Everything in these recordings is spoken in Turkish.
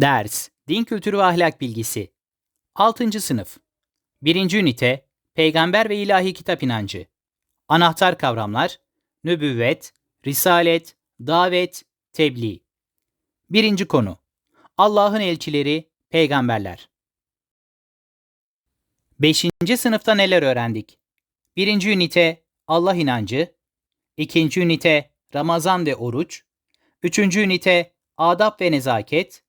Ders, Din Kültürü ve Ahlak Bilgisi 6. Sınıf 1. Ünite, Peygamber ve İlahi Kitap İnancı Anahtar kavramlar, nübüvvet, risalet, davet, tebliğ 1. konu Allah'ın elçileri, peygamberler 5. sınıfta neler öğrendik? 1. ünite, Allah inancı 2. ünite, Ramazan ve oruç 3. ünite, adab ve nezaket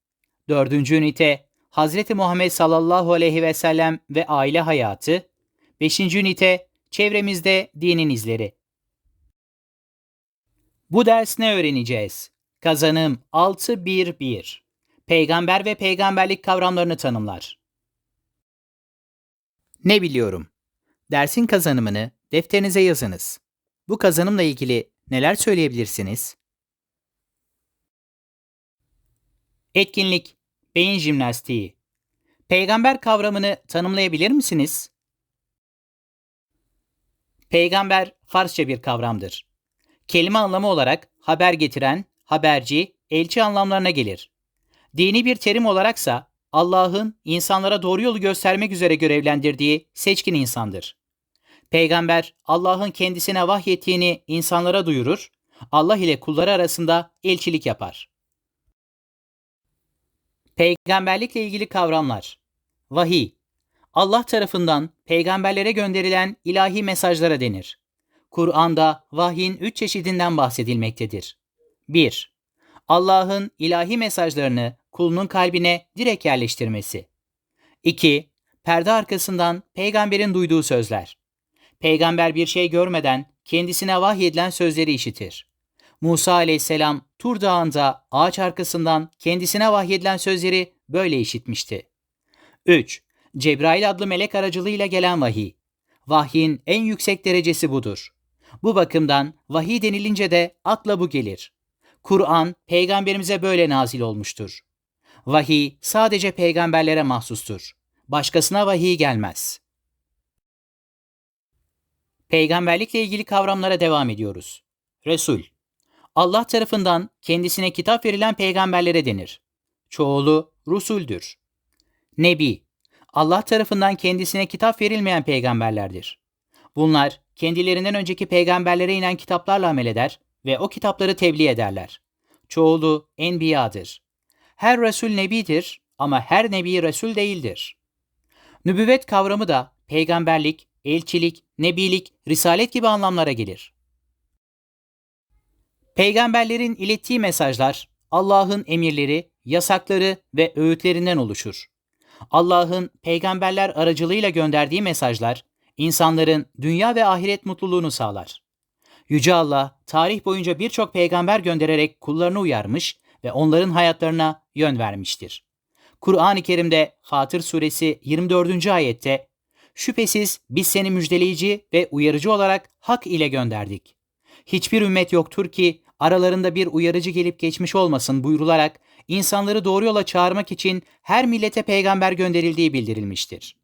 Dördüncü ünite Hazreti Muhammed sallallahu aleyhi ve sellem ve aile hayatı. Beşinci ünite Çevremizde dinin izleri. Bu ders ne öğreneceğiz? Kazanım 6.1.1 Peygamber ve peygamberlik kavramlarını tanımlar. Ne biliyorum? Dersin kazanımını defterinize yazınız. Bu kazanımla ilgili neler söyleyebilirsiniz? Etkinlik Beyin jimnastiği. Peygamber kavramını tanımlayabilir misiniz? Peygamber Farsça bir kavramdır. Kelime anlamı olarak haber getiren, haberci, elçi anlamlarına gelir. Dini bir terim olaraksa Allah'ın insanlara doğru yolu göstermek üzere görevlendirdiği seçkin insandır. Peygamber Allah'ın kendisine vahyettiğini insanlara duyurur, Allah ile kulları arasında elçilik yapar. Peygamberlikle ilgili kavramlar. Vahiy. Allah tarafından peygamberlere gönderilen ilahi mesajlara denir. Kur'an'da vahyin üç çeşidinden bahsedilmektedir. 1. Allah'ın ilahi mesajlarını kulunun kalbine direkt yerleştirmesi. 2. Perde arkasından peygamberin duyduğu sözler. Peygamber bir şey görmeden kendisine vahyedilen sözleri işitir. Musa aleyhisselam Tur Dağı'nda ağaç arkasından kendisine vahyedilen sözleri böyle işitmişti. 3. Cebrail adlı melek aracılığıyla gelen vahiy. Vahyin en yüksek derecesi budur. Bu bakımdan vahiy denilince de akla bu gelir. Kur'an peygamberimize böyle nazil olmuştur. Vahiy sadece peygamberlere mahsustur. Başkasına vahiy gelmez. Peygamberlikle ilgili kavramlara devam ediyoruz. Resul Allah tarafından kendisine kitap verilen peygamberlere denir. Çoğulu Rusuldür. Nebi, Allah tarafından kendisine kitap verilmeyen peygamberlerdir. Bunlar kendilerinden önceki peygamberlere inen kitaplarla amel eder ve o kitapları tebliğ ederler. Çoğulu Enbiya'dır. Her Resul Nebidir ama her Nebi Resul değildir. Nübüvvet kavramı da peygamberlik, elçilik, nebilik, risalet gibi anlamlara gelir. Peygamberlerin ilettiği mesajlar Allah'ın emirleri, yasakları ve öğütlerinden oluşur. Allah'ın peygamberler aracılığıyla gönderdiği mesajlar insanların dünya ve ahiret mutluluğunu sağlar. Yüce Allah tarih boyunca birçok peygamber göndererek kullarını uyarmış ve onların hayatlarına yön vermiştir. Kur'an-ı Kerim'de Fatır suresi 24. ayette Şüphesiz biz seni müjdeleyici ve uyarıcı olarak hak ile gönderdik. Hiçbir ümmet yoktur ki aralarında bir uyarıcı gelip geçmiş olmasın buyrularak insanları doğru yola çağırmak için her millete peygamber gönderildiği bildirilmiştir.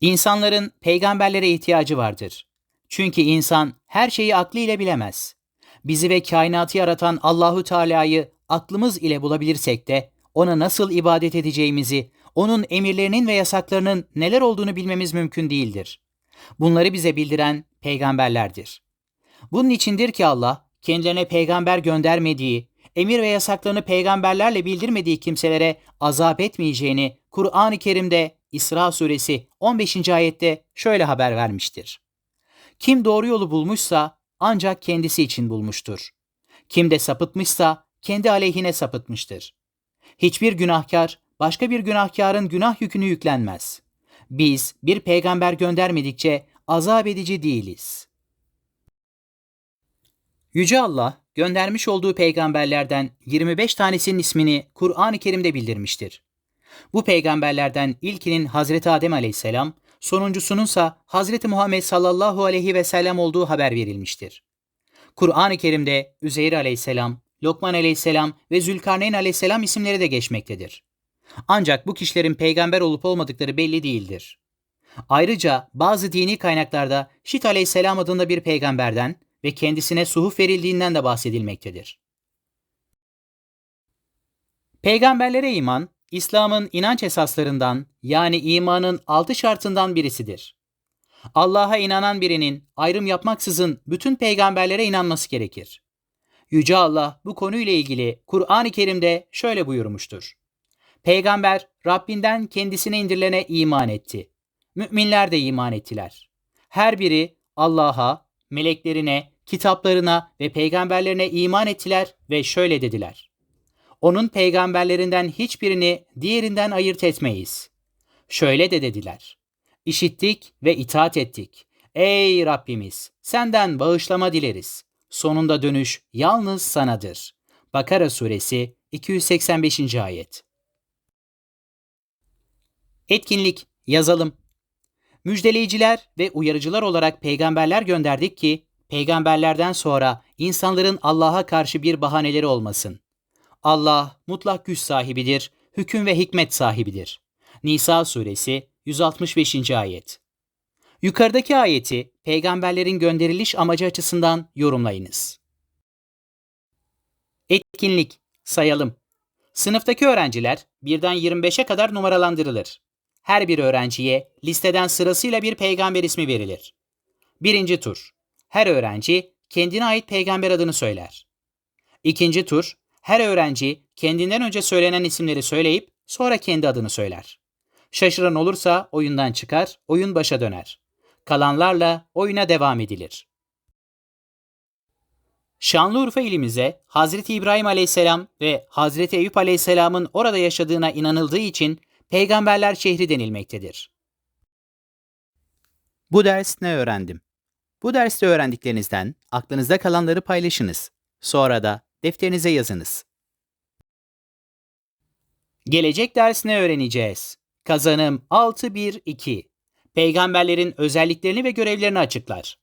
İnsanların peygamberlere ihtiyacı vardır. Çünkü insan her şeyi aklıyla bilemez. Bizi ve kainatı yaratan Allahu Teala'yı aklımız ile bulabilirsek de ona nasıl ibadet edeceğimizi, onun emirlerinin ve yasaklarının neler olduğunu bilmemiz mümkün değildir. Bunları bize bildiren peygamberlerdir. Bunun içindir ki Allah kendilerine peygamber göndermediği, emir ve yasaklarını peygamberlerle bildirmediği kimselere azap etmeyeceğini Kur'an-ı Kerim'de İsra suresi 15. ayette şöyle haber vermiştir. Kim doğru yolu bulmuşsa ancak kendisi için bulmuştur. Kim de sapıtmışsa kendi aleyhine sapıtmıştır. Hiçbir günahkar başka bir günahkarın günah yükünü yüklenmez. Biz bir peygamber göndermedikçe azap edici değiliz. Yüce Allah göndermiş olduğu peygamberlerden 25 tanesinin ismini Kur'an-ı Kerim'de bildirmiştir. Bu peygamberlerden ilkinin Hazreti Adem aleyhisselam, sonuncusununsa Hazreti Muhammed sallallahu aleyhi ve sellem olduğu haber verilmiştir. Kur'an-ı Kerim'de Üzeyr aleyhisselam, Lokman aleyhisselam ve Zülkarneyn aleyhisselam isimleri de geçmektedir. Ancak bu kişilerin peygamber olup olmadıkları belli değildir. Ayrıca bazı dini kaynaklarda Şit aleyhisselam adında bir peygamberden ve kendisine suhuf verildiğinden de bahsedilmektedir. Peygamberlere iman, İslam'ın inanç esaslarından yani imanın altı şartından birisidir. Allah'a inanan birinin ayrım yapmaksızın bütün peygamberlere inanması gerekir. Yüce Allah bu konuyla ilgili Kur'an-ı Kerim'de şöyle buyurmuştur. Peygamber Rabbinden kendisine indirilene iman etti. Müminler de iman ettiler. Her biri Allah'a, meleklerine, kitaplarına ve peygamberlerine iman ettiler ve şöyle dediler. Onun peygamberlerinden hiçbirini diğerinden ayırt etmeyiz. Şöyle de dediler. İşittik ve itaat ettik. Ey Rabbimiz, senden bağışlama dileriz. Sonunda dönüş yalnız sanadır. Bakara suresi 285. ayet. Etkinlik yazalım. Müjdeleyiciler ve uyarıcılar olarak peygamberler gönderdik ki peygamberlerden sonra insanların Allah'a karşı bir bahaneleri olmasın. Allah mutlak güç sahibidir, hüküm ve hikmet sahibidir. Nisa suresi 165. ayet. Yukarıdaki ayeti peygamberlerin gönderiliş amacı açısından yorumlayınız. Etkinlik sayalım. Sınıftaki öğrenciler birden 25'e kadar numaralandırılır. Her bir öğrenciye listeden sırasıyla bir peygamber ismi verilir. Birinci tur. Her öğrenci kendine ait peygamber adını söyler. İkinci tur. Her öğrenci kendinden önce söylenen isimleri söyleyip sonra kendi adını söyler. Şaşıran olursa oyundan çıkar, oyun başa döner. Kalanlarla oyuna devam edilir. Şanlıurfa ilimize Hazreti İbrahim Aleyhisselam ve Hazreti Eyüp Aleyhisselam'ın orada yaşadığına inanıldığı için Peygamberler şehri denilmektedir. Bu ders ne öğrendim? Bu derste öğrendiklerinizden aklınızda kalanları paylaşınız. Sonra da defterinize yazınız. Gelecek ders ne öğreneceğiz? Kazanım 6-1-2. Peygamberlerin özelliklerini ve görevlerini açıklar.